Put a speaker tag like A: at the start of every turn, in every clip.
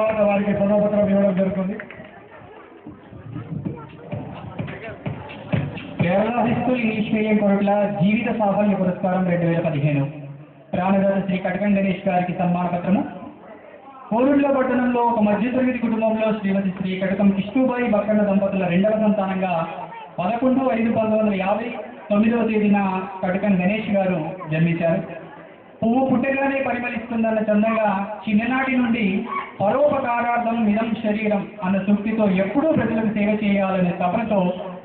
A: తర్వాత వారికి పదోపత్రం ఇవ్వడం జరుగుతుంది. Kerala high school English medium Koratla జీవిత సాఫల్య పురస్కారం రెండు వేల పదిహేను. ప్రాణదాత శ్రీ కటకం గణేష్ గారికి సన్మాన పత్రము కోరుట్ల పట్టణంలో ఒక మధ్యతరగతి కుటుంబంలో శ్రీమతి శ్రీ కటకం విష్ణుబాయి బక్కన్న దంపతుల రెండవ సంతానంగా పదకొండు ఐదు పంతొమ్మిది వందల యాభై తొమ్మిదవ తేదీన కటకం గణేష్ గారు జన్మించారు. పువ్వు పుట్టగానే పరిమళిస్తుందన్న చందంగా చిన్ననాటి నుండి పరోపకారార్థం మిదం శరీరం అన్న సూక్తితో ఎప్పుడూ ప్రజలకు సేవ చేయాలనే తపనతో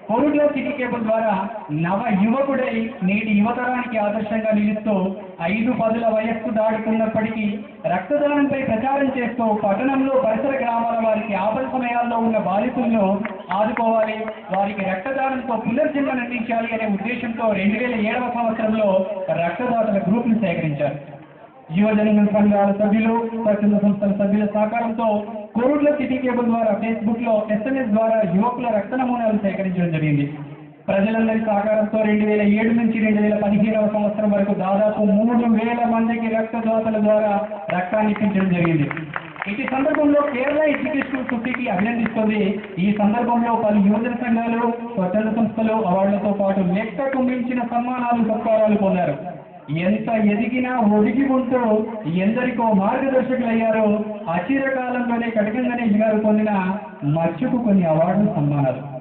A: కోరుట్ల సిటీ కేబుల్ ద్వారా నవ యువకుడై నేటి యువతరానికి ఆదర్శంగా నిలుస్తూ ఐదు పదుల వయస్సు దాడుతున్నప్పటికీ రక్తదానంపై ప్రచారం చేస్తూ పట్టణంలో పరిసర గ్రామాల వారికి ఆపద సమయాల్లో ఉన్న బాధితులను ఆదుకోవాలి. వారికి రక్తదానంతో పునర్జన్మ అందించాలి అనే ఉద్దేశంతో రెండు వేల ఏడవ సంవత్సరంలో రక్తదాతల గ్రూప్ను సేకరించారు. యువజన సంఘాల సభ్యులు స్వచ్ఛంద సంస్థల సభ్యుల సహకారంతో కోరుట్ల సిటీ కేబుల్ ద్వారా ఫేస్బుక్లో ఎస్ఎంఎస్ ద్వారా యువకుల రక్త నమూనాలు సేకరించడం జరిగింది. ప్రజలందరి సహకారంతో రెండు వేల ఏడు నుంచి రెండు వేల పదిహేనవ సంవత్సరం వరకు దాదాపు మూడు వేల మందికి రక్తదాతల ద్వారా రక్తాన్ని ఇప్పించడం జరిగింది. ఇటు సందర్భంలో కేరళ ఎడ్యుకేషన్ సొసైటీ అభినందిస్తుంది. ఈ సందర్భంలో పలు యువజన సంఘాలు స్వచ్ఛంద సంస్థలు అవార్డులతో పాటు లెక్కకు మించిన సన్మానాలు సత్కారాలు పొందారు. ఎంత ఎదిగినా ఒదిగి ఉంటూ ఎందరికో మార్గదర్శకులయ్యారో అచిర కాలంలోనే కటకం గణేష్ గారు పొందిన మచ్చుకు కొన్ని అవార్డులు సన్మానాలు.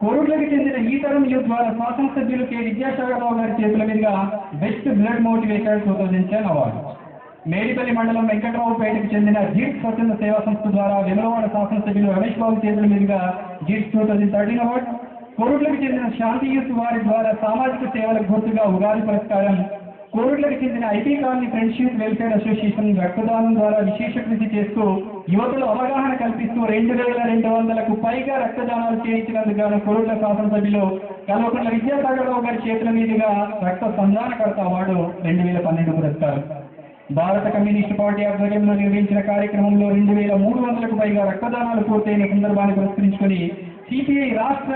A: కోరుట్లకు చెందిన ఈ తరం యూత్ ద్వారా శాసనసభ్యులు కె. విద్యాసాగరరావు గారి చేతుల మీదుగా best blood motivator two thousand ten award. Medipalli మండలం వెంకటరావుపేటకు చెందిన జీట్ స్వచ్ఛంద సేవా సంస్థ ద్వారా వెమలవాడ శాసనసభ్యులు రమేష్ బాబు చేతుల మీదుగా జీట్ టూ థౌజండ్ థర్టీన్ అవార్డు. కోరుట్లకు చెందిన శాంతి యూత్ వారి ద్వారా సామాజిక సేవలకు గుర్తుగా ఉగాది పురస్కారం కోరుట్లకు చెందిన IT colony friendship welfare association రక్తదానం ద్వారా విశేష కృషి చేస్తూ యువతలు అవగాహన కల్పిస్తూ రెండు వేల రెండు వందలకు పైగా రక్తదానాలు చేయించినందుకు గాను కోరుట్ల శాసనసభ్యులు కల్వకుంట్ల విద్యాసాగరరావు గారి చేతుల మీదుగా రక్త సంధానకర్త అవార్డు రెండు వేల పన్నెండు పురస్కారం. భారత కమ్యూనిస్ట్ పార్టీ ఆధ్వర్యంలో నిర్వహించిన కార్యక్రమంలో రెండు వేల మూడు వందలకు పైగా రక్తదానాలు పూర్తయిన సందర్భాన్ని పురస్కరించుకొని సిపిఐ రాష్ట్ర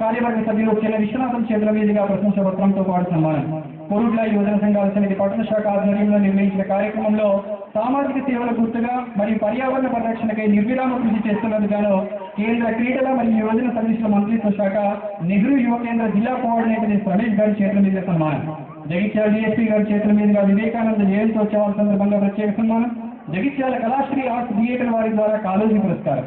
A: కార్యవర్గ సభ్యులు చెల్ల విశ్వనాథం చంద్రవేదిగా ప్రశంసపత్రంతో ప్రశంస పత్రంతో పాటు సన్మానం కోరుట్ల యువజన సంఘాల సమితి పట్టణ శాఖ ఆధ్వర్యంలో నిర్వహించిన కార్యక్రమంలో సామాజిక సేవల గుర్తుగా మరియు పర్యావరణ పరిరక్షణకై నిర్విరామ కృషి చేస్తున్నందుకుగాను కేంద్ర క్రీడల మరియు యువజన సర్వీసుల మంత్రిత్వ శాఖ నెహ్రూ యువ కేంద్ర జిల్లా కోఆర్డినేటర్ ఎస్ రమేష్ గారి చేతుల మీద సన్మానం. జగిత్యాల డిఎస్పీ గారి చేతుల మీదుగా వివేకానంద జయంతోత్సవాల సందర్భంగా ప్రత్యేక సన్మానం. జగిత్యాల కళాశ్రీ ఆర్ట్స్ థియేటర్ వారి ద్వారా కాలేజీ పురస్కారం.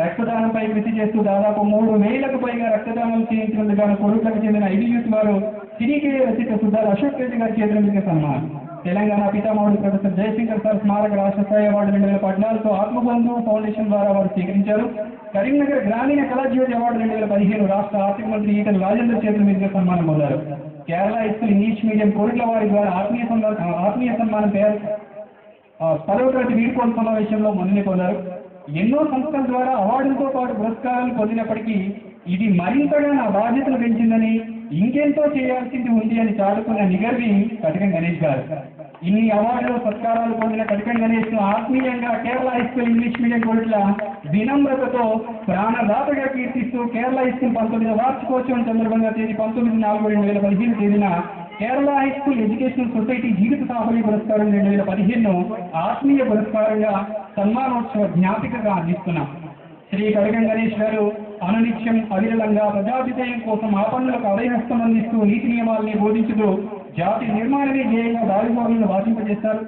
A: రక్తదానంపై కృషి చేస్తూ దాదాపు మూడు వేలకు పైగా రక్తదానం చేయించినందుకు కొడుకులకు చెందిన ఐదు యూత్ వారు సిడీకే రచిత సుధార్ అశోక్ రెడ్డి గారు చేతుల సన్మానం. తెలంగాణ పితామహుడు ప్రొఫెసర్ జయశంకర్ సార్ స్మారక రాష్ట్ర స్థాయి అవార్డు రెండు వేల పద్నాలుగుతో ఆత్మబంధు ఫౌండేషన్ ద్వారా వారు స్వీకరించారు. కరీంనగర్ గ్రామీణ కళాజ్యోతి అవార్డు రెండు వేల పదిహేను రాష్ట్ర ఆర్థిక మంత్రి ఈటల రాజేంద్ర చేతుల మీదుగా సన్మానం పొందారు. Kerala school English medium Koratla వారి ద్వారా ఆత్మీయ సన్మానం ఆత్మీయ సన్మానం పేరు పదవ తరగతి వీడ్కోలు సమావేశంలో మొన్ననే పొందారు. ఎన్నో సంస్థల ద్వారా అవార్డులతో పాటు పురస్కారాలు పొందినప్పటికీ ఇది మరింతగా నా బాధ్యతలు పెంచిందని ఇంకెంతో చేయాల్సింది ఉంది అని చాటుకున్న నిగర్వి కటికం గణేష్ గారు. ఇన్ని అవార్డులు సత్కారాలు పొందిన కటికం గణేష్ను ఆత్మీయంగా కేరళ హైస్కూల్ ఇంగ్లీష్ మీడియం కోర్టుల వినమ్రతతో ప్రాణదాతగా కీర్తిస్తూ కేరళ హైస్కూల్ పంతొమ్మిది వార్షికోత్సవం సందర్భంగా తేదీ పంతొమ్మిది నాలుగు రెండు వేల పదిహేను తేదీన Kerala high school educational society జీవిత సాఫల్య పురస్కారం రెండు వేల పదిహేను ఆత్మీయ పురస్కారంగా సన్మానోత్సవ జ్ఞాపికగా అందిస్తున్నాం. శ్రీ కడగం గణేష్ గారు అనునిత్యం అవిరళంగా ప్రజాభిజయం కోసం ఆపన్నులకు అభయహస్తం అందిస్తూ నీతి నియమాల్ని బోధించుతూ జాతి నిర్మాణమే ధ్యేయంగా భావిభావులను వాసింపజేస్తారు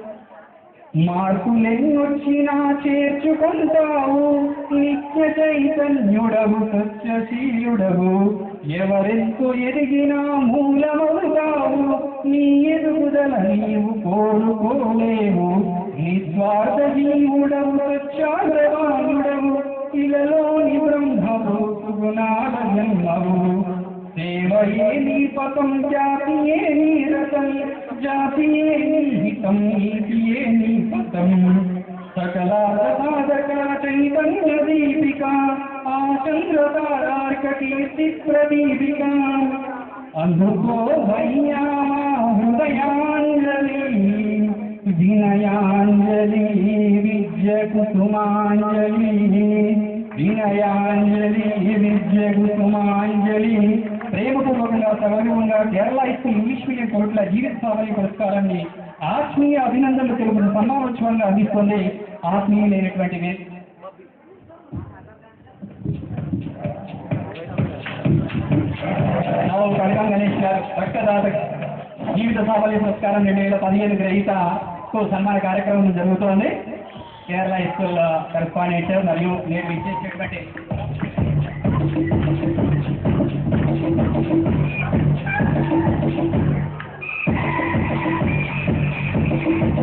A: మార్పులెన్నొచ్చినా చేర్చుకుంటావు నిత్య చైతన్యుడవు సత్యశీలుడవు. ఎవరెంతో ఎదిగినా మూలమవుతావు నీ ఎదుగుదల నీవు కోరుకోలేవు. నిస్వార్థ జీవుడవు సత్యాగ్రవాణుడవు ఇలలోని బ్రహ్మవు సుగుణాల జన్మవు సేవయే నీ పదం జాతియే నీ రతం జాతియే నీ హితం నీతియే నీ పతం. సకలాల సాధక చైతన్య దీపిక ఆ చంద్రతారార్క కీర్తి ప్రదీపిక అందుకో భయ్యా వినయాంజలి విద్య కుసుమాంజలి వినయాంజలి విద్య కుసుమాంజలి ప్రేమపూర్వకంగా సగర్వంగా కేరళ స్కూల్ ఇంగ్లీష్ మీడియం కోర్టుల జీవిత సాఫల్య పురస్కారాన్ని ఆత్మీయ అభినందనలు తెలుపుతున్న సన్మానోత్సవంగా అందిస్తుంది ఆత్మీయులైనటువంటి రావు కడగం గణేష్ గారు రక్తదాత జీవిత సాఫల్య పురస్కారం రెండు వేల పదిహేను గ్రహీత సన్మాన కార్యక్రమం జరుగుతోంది కేరళ స్కూల్ కరెస్పాండెంట్ మరియు నేను ఇచ్చేసినటువంటి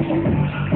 A: Thank you.